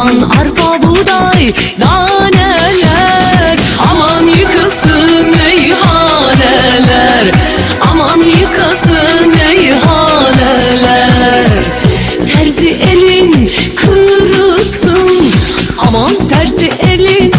arpa buğday naneler. Aman yıkılsın meyhaneler Aman yıkasın meyhaneler Terzi elin kırılsın. Aman terzi elin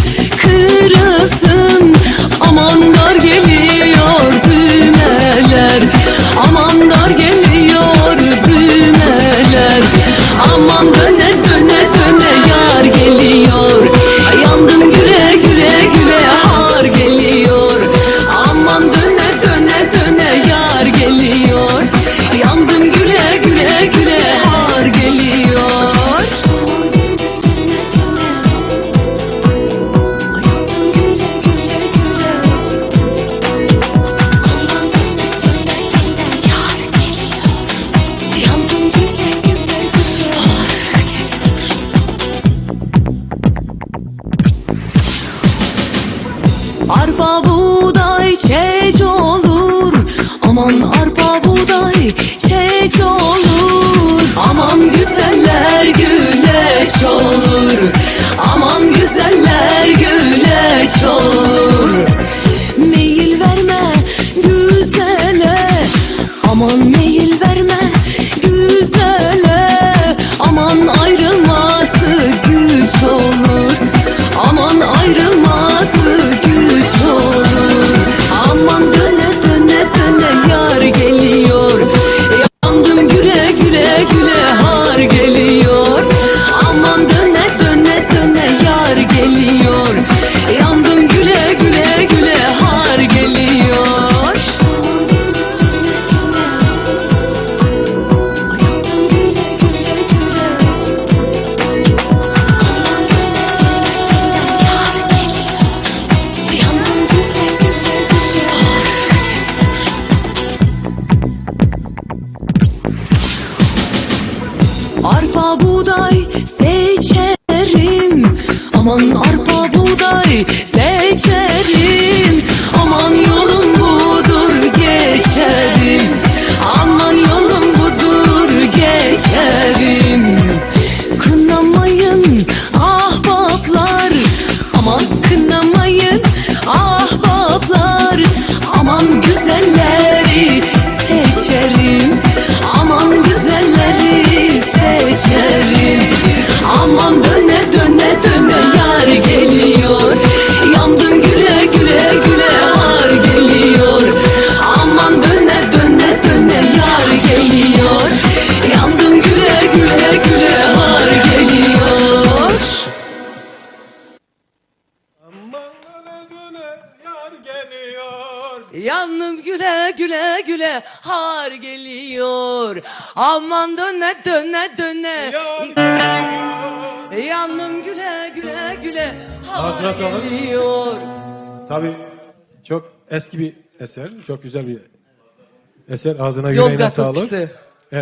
Arpa buğday çeç olur. Aman arpa buğday çeç olur. Aman güzeller güleç olur. Aman güzeller Arpa buğday seçerim. Aman arpa buğday seçerim. Aman yolum budur geçerim. Aman yolum budur geçerim. Kınamayın ahbaplar. Aman kınamayın ahbaplar. Aman güzelleri Yandım güle güle güle har geliyor Aman döne döne döne. Yandım güle güle güle har geliyor Tabii çok eski bir eser, çok güzel bir eser. Ağzına yüreğine Yozgat sağlık. türküsü.